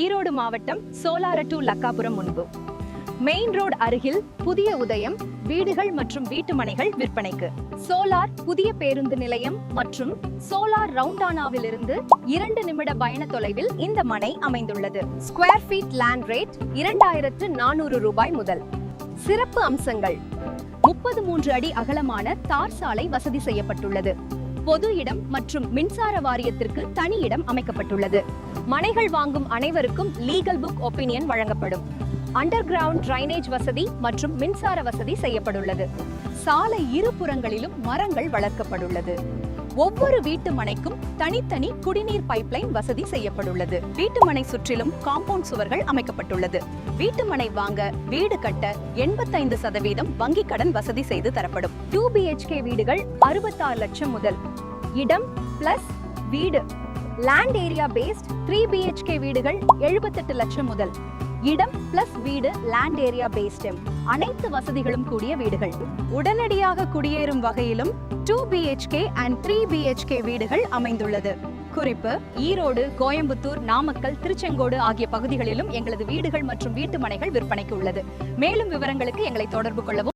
ஈரோடு மாவட்டம் சோலார டு லக்காபுரம் முன்பு. Main road அருகில் புதிய உதயம் வீடுகள் மற்றும் வீட்டுமனைகள் விற்பனைக்கு. சோலார் புதிய பேருந்து நிலையம் மற்றும் சோலார் ரவுண்டானாவிலிருந்து இரண்டு நிமிட பயண தொலைவில் இந்த மனை அமைந்துள்ளது. ஸ்கொயர் ஃபீட் லேண்ட் ரேட் இரண்டாயிரத்து நானூறு ரூபாய் முதல். சிறப்பு அம்சங்கள். முப்பது மூன்று அடி அகலமான தார் சாலை வசதி செய்யப்பட்டுள்ளது. பொது இடம் மற்றும் மின்சார வாரியத்திற்கு தனி இடம் அமைக்கப்பட்டுள்ளது. மனைகள் வாங்கும் அனைவருக்கும் லீகல் புக் ஒப்பீனியன் வழங்கப்படும். அண்டர் கிரவுண்ட் டிரைனேஜ் வசதி மற்றும் மின்சார வசதி செய்யப்பட்டுள்ளது சாலை இருபுறங்களிலும் மரங்கள் வளர்க்கப்பட்டுள்ளது. ஒவ்வொரு வீட்டு மனைக்கும் தனித்தனி குடிநீர் பைப்லைன் வசதி செய்யப்பட்டுள்ளது வீட்டு மனை சுற்றிலும் காம்பவுண்ட் சுவர்கள் அமைக்கப்பட்டுள்ளது. வீட்டு மனை வாங்க வீடு கட்ட எண்பத்தைந்து சதவீதம் வங்கி கடன் வசதி செய்து தரப்படும். டூ பிஹெச்கே வீடுகள் அறுபத்தாறு லட்சம் முதல் இடம் பிளஸ் வீடு. Land area based three BHK வீடுகள் எழுபத்தெட்டு லட்சம் முதல். இடம் பிளஸ் வீடு லேண்ட் ஏரியா பேஸ்ட் அனைத்து வசதிகளும் கூடிய வீடுகள். உடனடியாக குடியேறும் வகையிலும் two BHK and three BHK வீடுகள் அமைந்துள்ளது. குறிப்பு ஈரோடு கோயம்புத்தூர் நாமக்கல் திருச்செங்கோடு ஆகிய பகுதிகளிலும் எங்களது வீடுகள் மற்றும் வீட்டு மனைகள் விற்பனைக்கு உள்ளது. மேலும் விவரங்களுக்கு எங்களை தொடர்பு கொள்ளவும்